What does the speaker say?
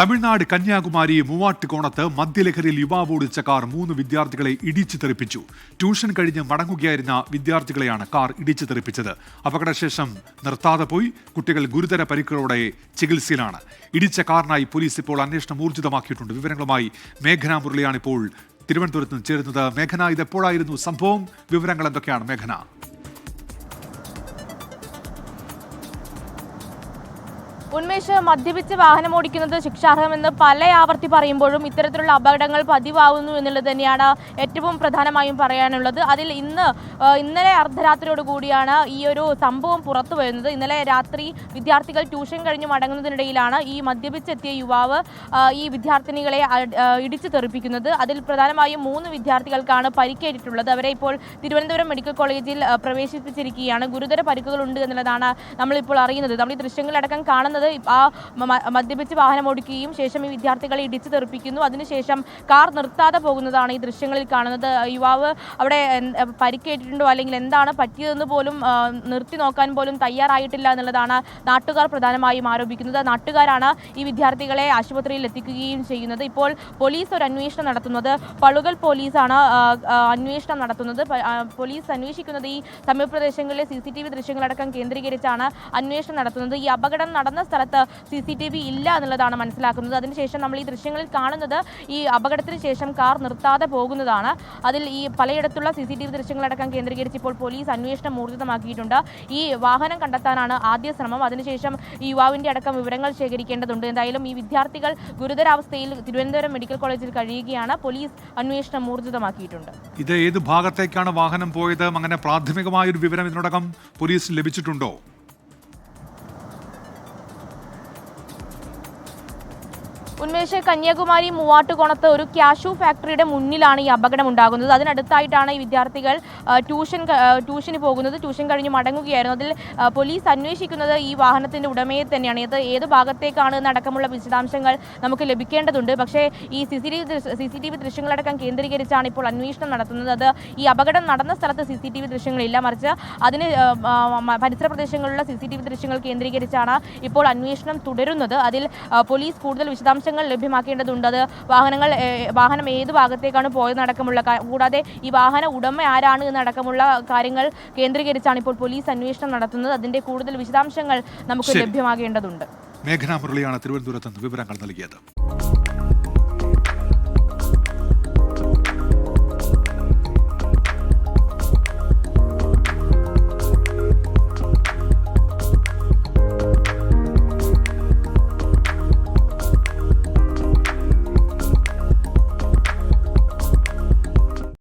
തമിഴ്നാട് കന്യാകുമാരി മൂവാട്ടുകോണത്ത് മദ്യലഹരിയിൽ യുവാവ് ഓടിച്ച കാർ മൂന്ന് വിദ്യാർത്ഥികളെ ഇടിച്ചു തെറിപ്പിച്ചു. ട്യൂഷൻ കഴിഞ്ഞ് മടങ്ങുകയായിരുന്ന വിദ്യാർത്ഥികളെയാണ് കാർ ഇടിച്ചു തെറിപ്പിച്ചത്. അപകടശേഷം നിർത്താതെ പോയി. കുട്ടികൾ ഗുരുതര പരിക്കുകളോടെ ചികിത്സയിലാണ്. ഇടിച്ച കാറിനായി പോലീസ് ഇപ്പോൾ അന്വേഷണം ഊർജിതമാക്കിയിട്ടുണ്ട്. വിവരങ്ങളുമായി മേഘന മുരളിയാണ് ഇപ്പോൾ തിരുവനന്തപുരത്ത് നിന്ന് ചേരുന്നത് മേഘന. ഇതെപ്പോഴായിരുന്നു സംഭവം? വിവരങ്ങൾ എന്തൊക്കെയാണ് മേഘന? ഉന്മേഷ് മദ്യപിച്ച് വാഹനം ഓടിക്കുന്നത് ശിക്ഷാർഹമെന്ന് പല ആവർത്തി പറയുമ്പോഴും ഇത്തരത്തിലുള്ള അപകടങ്ങൾ പതിവാകുന്നു എന്നുള്ളത് തന്നെയാണ് ഏറ്റവും പ്രധാനമായും പറയാനുള്ളത്. അതിൽ ഇന്ന് ഇന്നലെ അർദ്ധരാത്രിയോട് കൂടിയാണ് ഈ ഒരു സംഭവം പുറത്തു വരുന്നത്. ഇന്നലെ രാത്രി വിദ്യാർത്ഥികൾ ട്യൂഷൻ കഴിഞ്ഞ് മടങ്ങുന്നതിനിടയിലാണ് ഈ മദ്യപിച്ചെത്തിയ യുവാവ് ഈ വിദ്യാർത്ഥിനികളെ ഇടിച്ചു തെറിപ്പിക്കുന്നത്. അതിൽ പ്രധാനമായും മൂന്ന് വിദ്യാർത്ഥികൾക്കാണ് പരിക്കേറ്റിട്ടുള്ളത്. അവരെ ഇപ്പോൾ തിരുവനന്തപുരം മെഡിക്കൽ കോളേജിൽ പ്രവേശിപ്പിച്ചിരിക്കുകയാണ്. ഗുരുതര പരിക്കുകളുണ്ട് എന്നുള്ളതാണ് നമ്മളിപ്പോൾ അറിയുന്നത്. നമ്മൾ ഈ ദൃശ്യങ്ങളടക്കം കാണുന്നത് ആ മ- മദ്യപിച്ച് വാഹനം ഓടിക്കുകയും ശേഷം ഈ വിദ്യാർത്ഥികളെ ഇടിച്ചു തെറിപ്പിക്കുന്നു. അതിനുശേഷം കാർ നിർത്താതെ പോകുന്നതാണ് ഈ ദൃശ്യങ്ങളിൽ കാണുന്നത്. യുവാവ് അവിടെ പരിക്കേറ്റിട്ടുണ്ടോ? അല്ലെങ്കിൽ എന്താണ് പറ്റിയതെന്ന് പോലും നിർത്തി നോക്കാൻ പോലും തയ്യാറായിട്ടില്ല എന്നുള്ളതാണ് നാട്ടുകാർ പ്രധാനമായും ആരോപിക്കുന്നത്. നാട്ടുകാരാണ് ഈ വിദ്യാർത്ഥികളെ ആശുപത്രിയിൽ എത്തിക്കുകയും ചെയ്യുന്നത്. ഇപ്പോൾ പോലീസ് ഒരു അന്വേഷണം നടത്തുന്നത്. പളുകൽ പോലീസാണ് ആ, ആ, അന്വേഷണം നടത്തുന്നത്. പോലീസ് അന്വേഷിക്കുന്നത് ഈ സമീപ പ്രദേശങ്ങളിലെ സി സി ടി വി ദൃശ്യങ്ങളടക്കം കേന്ദ്രീകരിച്ചാണ് അന്വേഷണം നടത്തുന്നത്. ഈ അപകടം നടന്ന സ്ഥലത്ത് സി സി ടി വി ഇല്ല എന്നുള്ളതാണ് മനസ്സിലാക്കുന്നത്. അതിനുശേഷം നമ്മൾ ഈ ദൃശ്യങ്ങളിൽ കാണുന്നത് ഈ അപകടത്തിന് ശേഷം കാർ നിർത്താതെ പോകുന്നതാണ്. അതിൽ ഈ പലയിടത്തുള്ള സി സി ടി വി ദൃശ്യങ്ങളടക്കം കേന്ദ്രീകരിച്ച് ഇപ്പോൾ പോലീസ് അന്വേഷണം ഊർജിതമാക്കിയിട്ടുണ്ട്. ഈ വാഹനം കണ്ടെത്താനാണ് ആദ്യ ശ്രമം. അതിനുശേഷം ഈ യുവാവിന്റെ അടക്കം വിവരങ്ങൾ ശേഖരിക്കേണ്ടതുണ്ട്. എന്തായാലും ഈ വിദ്യാർത്ഥികൾ ഗുരുതരാവസ്ഥയിൽ തിരുവനന്തപുരം മെഡിക്കൽ കോളേജിൽ കഴിയുകയാണ്. പോലീസ് അന്വേഷണം ഊർജിതമാക്കിയിട്ടുണ്ട്. ഇത് ഏത് ഭാഗത്തേക്കാണ് വാഹനം പോയത്? അങ്ങനെ പ്രാഥമികമായ ഒരു വിവരം ഇതിനോടകം പോലീസ് ലഭിച്ചിട്ടുണ്ടോ? ഉന്മേഷ് കന്യാകുമാരി മൂവാട്ടുകോണത്ത് ഒരു ക്യാഷു ഫാക്ടറിയുടെ മുന്നിലാണ് ഈ അപകടം ഉണ്ടാകുന്നത്. അതിനടുത്തായിട്ടാണ് ഈ വിദ്യാർത്ഥികൾ ട്യൂഷൻ ട്യൂഷന് പോകുന്നത്. ട്യൂഷൻ കഴിഞ്ഞ് മടങ്ങുകയായിരുന്നു. അതിൽ പോലീസ് അന്വേഷിക്കുന്നത് ഈ വാഹനത്തിന്റെ ഉടമയെ തന്നെയാണ്. ഇത് ഏത് ഭാഗത്തേക്കാണ് എന്നടക്കമുള്ള വിശദാംശങ്ങൾ നമുക്ക് ലഭിക്കേണ്ടതുണ്ട്. പക്ഷേ ഈ C C T V C C T V ദൃശ്യങ്ങളടക്കം കേന്ദ്രീകരിച്ചാണ് ഇപ്പോൾ അന്വേഷണം നടത്തുന്നത്. അത് ഈ അപകടം നടന്ന സ്ഥലത്ത് സി സി ടി വി ദൃശ്യങ്ങളില്ല. മറിച്ച് അതിന് പരിസര പ്രദേശങ്ങളിലുള്ള സി സി ടി വി ദൃശ്യങ്ങൾ കേന്ദ്രീകരിച്ചാണ് ഇപ്പോൾ അന്വേഷണം തുടരുന്നത്. അതിൽ പോലീസ് കൂടുതൽ വിശദാംശങ്ങൾ ലഭ്യമാക്കേണ്ടതുണ്ട്. അത് വാഹനങ്ങൾ വാഹനം ഏത് ഭാഗത്തേക്കാണ് പോയതടക്കമുള്ള കൂടാതെ ഈ വാഹന ഉടമ ആരാണ് എന്നടക്കമുള്ള കാര്യങ്ങൾ കേന്ദ്രീകരിച്ചാണ് ഇപ്പോൾ പോലീസ് അന്വേഷണം നടത്തുന്നത്. അതിന്റെ കൂടുതൽ വിശദാംശങ്ങൾ നമുക്ക് ലഭ്യമാകേണ്ടതുണ്ട്. മേഘന മുരളിയാണ് തിരുവനന്തപുരത്ത് വിവരങ്ങൾ നൽകിയത്.